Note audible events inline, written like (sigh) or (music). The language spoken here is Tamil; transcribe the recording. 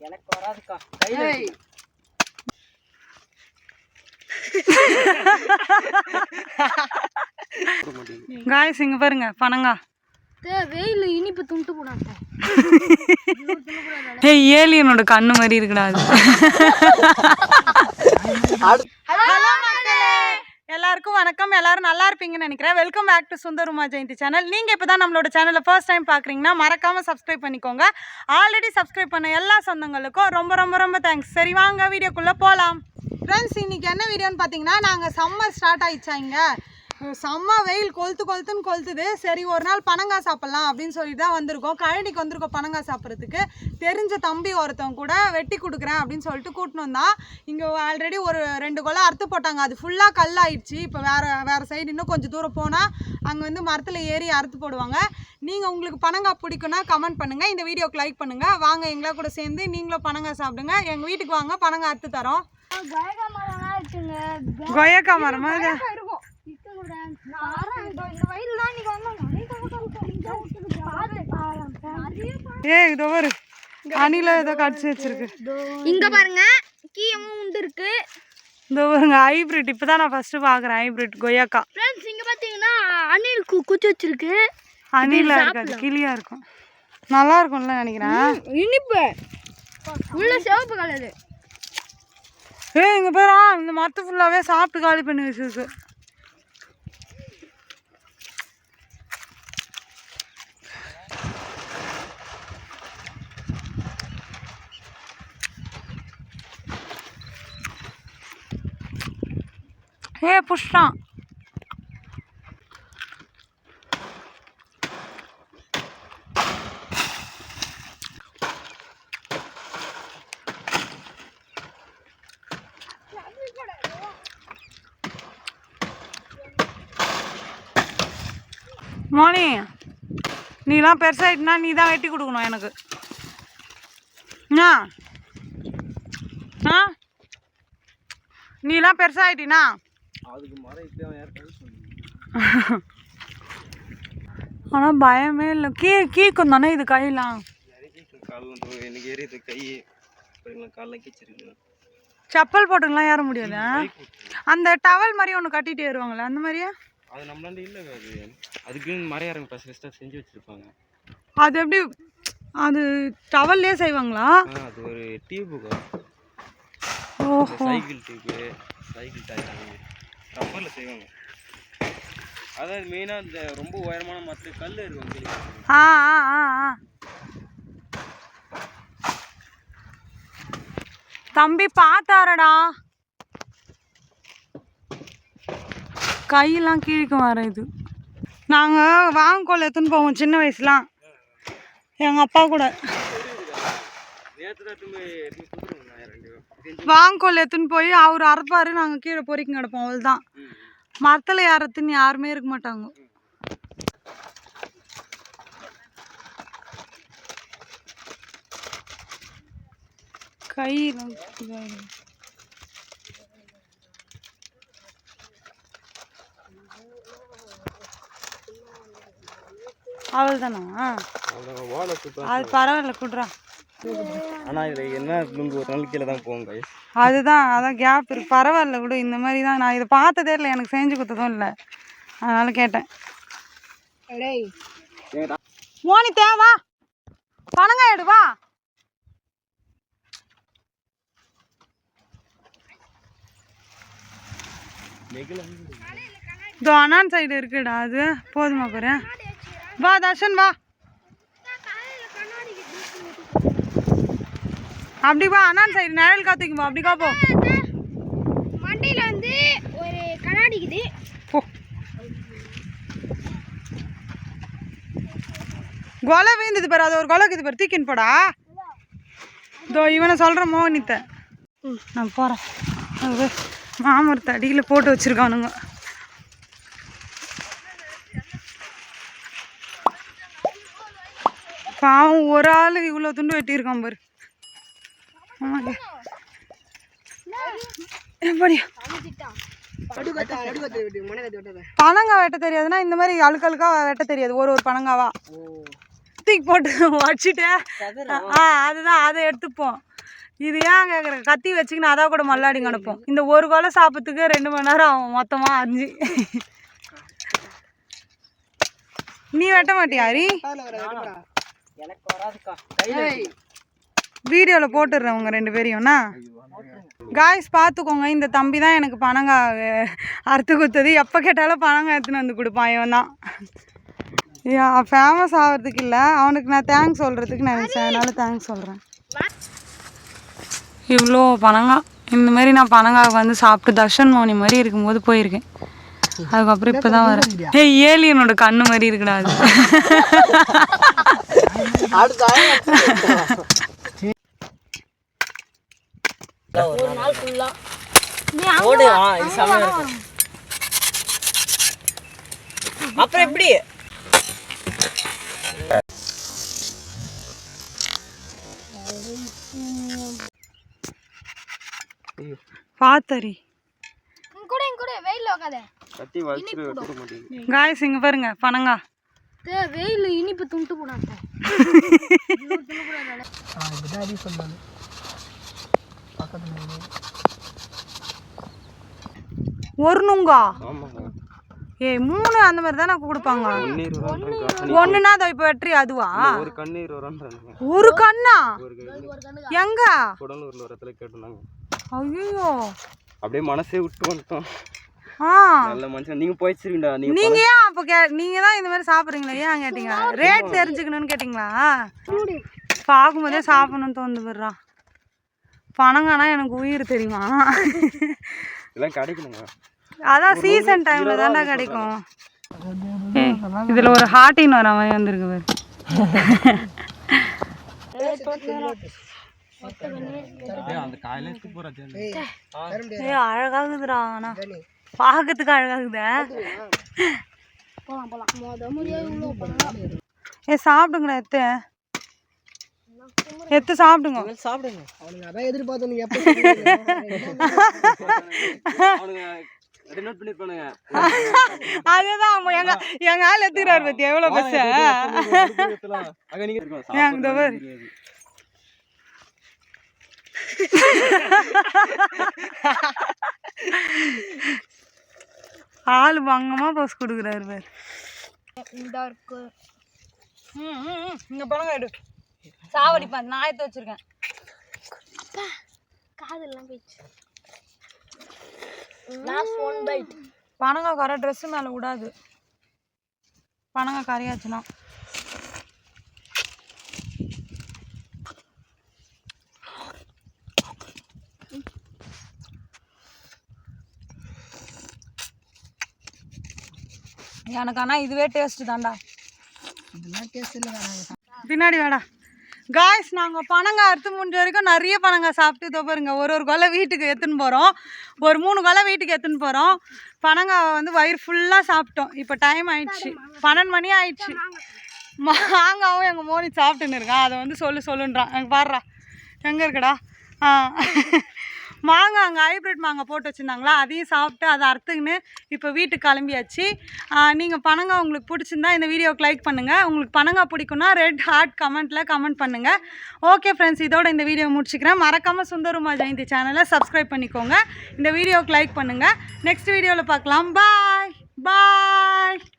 எனக்கு வராதுக்கா. கையில. காய்ஸ் இங்க பாருங்க பனங்கா வெயில் இனிப்பு துண்டு போடாத ஏய் ஏலியனோட கண்ணு மாதிரி இருக்குடா அது. எல்லாருக்கும் வணக்கம். எல்லாரும் நல்லா இருப்பீங்கன்னு நினைக்கிறேன். Welcome back to Sundaruma Jayanthi channel நீங்கள் இப்போ தான் நம்மளோட சேனலை ஃபர்ஸ்ட் டைம் பார்க்குறீங்கன்னா மறக்காமல் சப்ஸ்கிரைப் பண்ணிக்கோங்க. ஆல்ரெடி சப்ஸ்கிரைப் பண்ண எல்லா சொந்தங்களுக்கும் ரொம்ப ரொம்ப ரொம்ப தேங்க்ஸ் சரி வாங்க வீடியோக்குள்ளே போகலாம் ஃப்ரெண்ட்ஸ் இன்றைக்கி என்ன வீடியோன்னு பார்த்தீங்கன்னா நாங்கள் சம்மர் ஸ்டார்ட் ஆயிடுச்சாங்க செம்ம வெயில் கொளுத்து கொளுத்துன்னு கொளுத்துது. சரி ஒரு நாள் பனங்காய் சாப்பிட்லாம் அப்படின்னு சொல்லிட்டு தான் வந்திருக்கோம். கழனிக்கு வந்திருக்கோம் பனங்காய் சாப்பிட்றதுக்கு. தெரிஞ்ச தம்பி ஒருத்தன் கூட வெட்டி கொடுக்குறேன் அப்படின்னு சொல்லிட்டு கூட்டின்னு வந்தான். இங்கே ஆல்ரெடி ஒரு ரெண்டு கொலை அறுத்து போட்டாங்க. அது ஃபுல்லாக கல் ஆயிடுச்சு இப்போ வேறு வேறு சைடு இன்னும் கொஞ்சம் தூரம் போனால் அங்கே வந்து மரத்தில் ஏறி அறுத்து போடுவாங்க. நீங்கள் உங்களுக்கு பனங்காய் பிடிக்குன்னா கமெண்ட் பண்ணுங்கள் இந்த வீடியோக்கு லைக் பண்ணுங்கள் வாங்க எங்களா கூட சேர்ந்து நீங்களும் பனங்காய் சாப்பிடுங்க. எங்கள் வீட்டுக்கு வாங்க பனங்காய் அறுத்து தரோம். கொயக்கா மரமா இருக்கும். ஏ இதோ ஒரு அணில ஏதோ கடிச்சு வச்சிருக்கு. இங்க பாருங்க கீயமும் உண்டு இருக்கு. இந்த பாருங்க ஹைப்ரிட் இப்போ தான் நான் ஃபஸ்ட்டு பார்க்குறேன் ஹைப்ரிட் கொய்யாக்கா. ஃப்ரெண்ட்ஸ் இங்க பாத்தீங்கன்னா அணில் குச்சி வச்சிருக்கு. அணில இருக்காது கிளியா இருக்கும். நல்லா இருக்கும்ல நினைக்கிறேன். இனிப்பு. உள்ள சிவப்பு கலரு ஏ இங்க பேரா இந்த மரத்து ஃபுல்லாவே சாப்பிட்டு காலி பண்ணி வச்சிருக்கு. ஏ புஷ்டான் மோனி நீலாம் பெருசாயிட்டுனா நீ தான் வெட்டி கொடுக்கணும் எனக்கு. ஆ ஆ நீலாம் பெருசாயிட்டினா அதுக்கு மரம் ஏற்கனவே சொன்னீங்க. ஆனால் பயமே இல்லை. கீ கீக்கும் தானே இது கையெல்லாம்? எனக்கு எரியுது கை பாருங்களா காலில் கீச்சிருக்கு செப்பல் போட்டுங்களாம் ஏற முடியாது அந்த டவல் மாதிரி ஒன்று கட்டிட்டு ஏறுவாங்களே அந்த மாதிரியா? அது நம்மளாண்ட இல்லை அது. அதுக்குன்னு மறையாரங்க ஃபஸ்ட்டாக செஞ்சு வச்சுருப்பாங்க. அது எப்படி அது டவல்லே செய்வாங்களா? அது ஒரு டியூபுக்கா? ஓஹோ. சைக்கிள் டியூப்பு சைக்கிள் டயர் ரப்பரில் செய்வாங்க. அதாவது மெயினாக இந்த ரொம்ப உயரமான மற்ற கல் இருக்கும் தெரியுமா? ஆ ஆ ஆ ஆ. தம்பி பார்த்தாரடா. கையெல்லாம் கீழ்க்கும் வர இது. நாங்கள் வாங்கக்கோல் எடுத்துன்னு போவோம் சின்ன வயசுலாம். எங்கள் அப்பா கூட. தான் எடுத்துன்னு போய் அவர் அறுப்பாரு நாங்கள் கீழே பொறிக்க கிடப்போம் அவ்வளோதான் ம். மரத்தில் ஏறத்துன்னு யாருமே இருக்க மாட்டாங்க. கை ஓலை சூப்பர் அது பரவாயில்ல குட்றா. ஆனால் இதில் என்ன ஒரு நாள் கீழே தான் போகும் கை அதுதான் அதான் கேப் இருக்கு. பரவாயில்ல விடு இந்த மாதிரி தான் நான் இதை பார்த்ததே இல்லை எனக்கு செஞ்சு கொடுத்ததும் இல்லை. அதனால கேட்டேன். மோனி தேவா பணங்காய் எடு வா. இதோ அண்ணான் சைடு இருக்குடா அது. போதுமா பாரு. வா தர்ஷன் வா. அப்படி வா அண்ணான் சைடு நிழல் காத்துக்கு வா அப்படி காப்போ. மண்டையில வந்து ஒரு கண்ணாடிக்குது கொலை வீழ்ந்தது பாரு அது ஒரு கொலை இருக்குது பாரு தூக்கின்னு போடா. இதோ இவனை சொல்கிற மோகனித்த. நான் போகிறேன் அது மாமரத்து அடியில் போட்டு வச்சுருக்கானுங்க. பாவம் ஒரு ஆளு இவ்வளோ துண்டு வெட்டியிருக்கான் பாரு. எப்படியா பனங்காய் வெட்ட தெரியாதுன்னா இந்த மாதிரி அழுக்கழுக்கா வெட்ட தெரியாது. ஒரு ஒரு பனங்காவா? தூக்கி போட்டு வச்சுட்டு ஆ அதுதான் அதை எடுத்துப்போம். இது ஏன் கேட்குற கத்தி வச்சுக்கின்னு அதான் கூட மல்லாடி கிடப்போம் இந்த ஒரு கொலை சாப்பிட்றதுக்கு ரெண்டு மணி நேரம் ஆகும் மொத்தமாக அஞ்சு. நீ வெட்ட மாட்டியா ஹரி எனக்கு வராதுக்கா. வீடியோவில் போட்டுடுறேன் உங்கள் ரெண்டு பேரையும்ண்ணா காய்ஸ் பார்த்துக்கோங்க இந்த தம்பி தான் எனக்கு பணங்காய் அறுத்து கொடுத்தது. எப்போ கேட்டாலும் பணங்காய் எடுத்துன்னு வந்து கொடுப்பான் இவன் தான். ஃபேமஸ் ஆகிறதுக்கு இல்லை. அவனுக்கு நான் தேங்க்ஸ் சொல்கிறதுக்கு நான் அதனால தேங்க்ஸ் சொல்கிறேன் இவ்வளோ பனங்காய் இந்த மாதிரி நான் பனங்காய் வந்து சாப்பிட்டு தர்ஷன் மௌனி மாதிரி இருக்கும்போது போயிருக்கேன். அதுக்கப்புறம் இப்போ தான் வரேன். ஏய் ஏலியனோட கண்ணு மாதிரி இருக்குடா அது. ஒரு நாள் ஃபுல்லா ஓடு ஆ இது செம்மையா இருக்கும் அப்புறம் எப்படி? பாத்தரி இங்க கூட இங்க கூட வெயில்ல உட்காத கத்தி வலிச்சு எடுக்க மாட்டேங்குது. காய்ஸ் இங்கே பாருங்க பனங்காய் வெயில் இனிப்பு துண்டு போடாத. (laughs) ஒரு நுங்கா? ஏய் மூணு அந்த மாதிரி தானே கொடுப்பாங்க. ஒண்ணுனா அதை இப்போ வெற்றி அதுவா? ஒரு கண்ணீர் வரான்றாங்க ஒரு கண்ணா? எங்க? குடலூர்ல ஒரு இடத்துல கேட்டிருந்தாங்க. ஐயோ அப்படியே மனசே விட்டு வந்துட்டோம். ஆ. நல்ல மனுஷன். நீங்க போயிடுச்சிருக்கீங்களா நீங்க நீங்க ஏன் அப்போ கே நீங்க தான் இந்த மாதிரி சாப்பிட்றீங்களா? ஏன் கேட்டீங்க? ரேட் தெரிஞ்சுக்கணும்னு கேட்டிங்களா? பார்க்கும்போதே சாப்பிடணும்னு தோந்து போடுறா பணங்கானா எனக்கு உயிர் தெரியுமா? இதெல்லாம் கிடைக்கணுங்க. அதான் சீசன் டைம்ல தான்டா கிடைக்கும். இதுல ஒரு ஹார்டின் வர மாதிரி வந்திருக்கு பாரு. அழகாகுதுடா ஆனா. பார்க்கறதுக்கு அழகாகுதே. ஏ சாப்பிடுங்கடா எத்து. எத்து சாப்பிடுங்க. சாப்பிடுங்க. அவனுங்க நோட் (laughs) பண்ணிருப்பானுங்க. அதுதான் அவங்க எங்க எங்க ஆள் எத்துக்கிறாரு பத்தியா எவ்வளவு பஸ் அங்க நீங்க. (laughs) ஆள் பங்கமா போஸ் கொடுக்குறாரு பாரு. இந்த இருக்கு. இங்க பழங்க எடு. சாவடிப்பா நாயத்தை வச்சிருக்கேன். காதெல்லாம் போயிடுச்சு. லாஸ்ட் ஒன் பைட் பனங்காய் கரை ட்ரெஸ் மேல விடாது. பனங்காய் கரையாச்சுன்னா எனக்கு ஆனால் இதுவே டேஸ்ட் தான்டா. பின்னாடி வாடா. காய்ஸ் நாங்கள் பனங்காய் அறுத்து முடிஞ்ச வரைக்கும் நிறைய பனங்காய் சாப்பிட்டு இதோ ஒரு ஒரு கொலை வீட்டுக்கு எடுத்துன்னு போகிறோம் ஒரு மூணு கொலை வீட்டுக்கு எடுத்துன்னு போகிறோம் பனங்காய் வந்து வயிறு ஃபுல்லாக சாப்பிட்டோம். இப்போ டைம் ஆயிடுச்சு. பன்னெண்டு மணி ஆயிடுச்சு. மாங்காவும் எங்கள் மோனி சாப்பிட்டுன்னு இருக்கான் அதை வந்து சொல்லு சொல்லுன்றான். எனக்கு பாடுறா. எங்கே இருக்கடா? ஆ. மாங்காய் அங்கே ஹைப்ரிட் மாங்காய் போட்டு வச்சுருந்தாங்களா? அதையும் சாப்பிட்டு அதை அறுத்துக்கின்னு இப்போ வீட்டுக்கு கிளம்பியாச்சு. நீங்கள் பனங்காய் உங்களுக்கு பிடிச்சிருந்தா இந்த வீடியோவுக்கு லைக் பண்ணுங்கள் உங்களுக்கு பனங்காய் பிடிக்கும்னா ரெட் ஹார்ட் கமெண்ட்டில் கமெண்ட் பண்ணுங்கள் ஓகே ஃப்ரெண்ட்ஸ் இதோட இந்த வீடியோ முடிச்சுக்கிறேன். மறக்காமல் சுந்தருமா ஜெயந்தி சேனலை சப்ஸ்கிரைப் பண்ணிக்கோங்க. இந்த வீடியோவுக்கு லைக் பண்ணுங்கள் நெக்ஸ்ட் வீடியோவில் பார்க்கலாம். பாய் பாய்